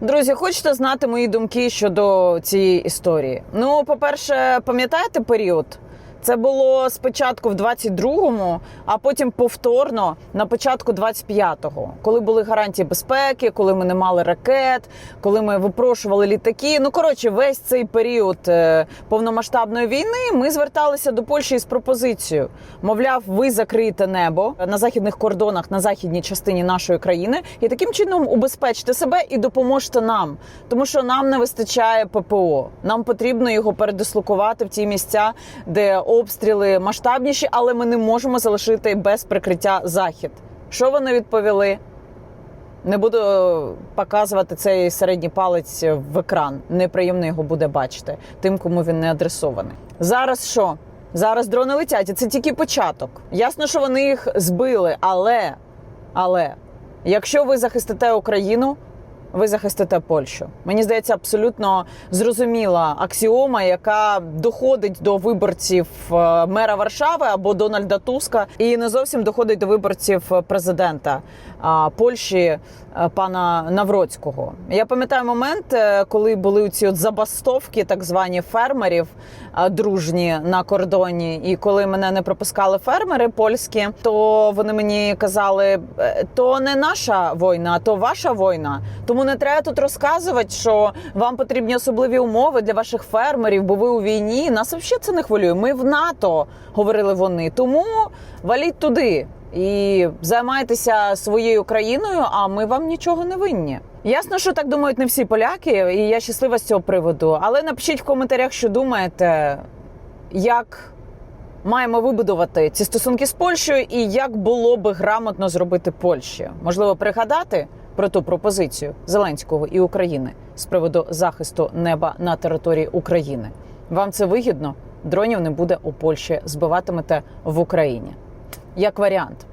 Друзі, хочете знати мої думки щодо цієї історії? Ну, по-перше, пам'ятаєте період? Це було спочатку в 22-му, а потім повторно на початку 25-го, коли були гарантії безпеки, коли ми не мали ракет, коли ми випрошували літаки. Ну коротше, весь цей період е, повномасштабної війни ми зверталися до Польщі із пропозицією. Мовляв, ви закриєте небо на західних кордонах на західній частині нашої країни, і таким чином убезпечте себе і допоможете нам, тому що нам не вистачає ППО. Нам потрібно його передислокувати в ті місця, де обстріли масштабніші, але ми не можемо залишити без прикриття захід. Що вони відповіли? Не буду показувати цей середній палець в екран. Неприємно його буде бачити тим, кому він не адресований. Зараз що? Зараз дрони летять, і це тільки початок. Ясно, що вони їх збили, але, але якщо ви захистите Україну, ви захистите Польщу. Мені здається, абсолютно зрозуміла аксіома, яка доходить до виборців е, мера Варшави або Дональда Туска, і не зовсім доходить до виборців президента Польщі е, пана Навроцького. Я пам'ятаю момент, е, коли були ці от забастовки, так звані фермерів дружні на кордоні, і коли мене не пропускали фермери польські, то вони мені казали: «Е, то не наша війна, то ваша війна. Тому не треба тут розказувати, що вам потрібні особливі умови для ваших фермерів, бо ви у війні. Нас взагалі це не хвилює. Ми в НАТО, говорили вони. Тому валіть туди і займайтеся своєю країною, а ми вам нічого не винні. Ясно, що так думають не всі поляки, і я щаслива з цього приводу. Але напишіть в коментарях, що думаєте, як маємо вибудувати ці стосунки з Польщею, і як було би грамотно зробити Польщі. Можливо, пригадати про ту пропозицію Зеленського і України з приводу захисту неба на території України. Вам це вигідно? Дронів не буде у Польщі, збиватимете в Україні. Як варіант.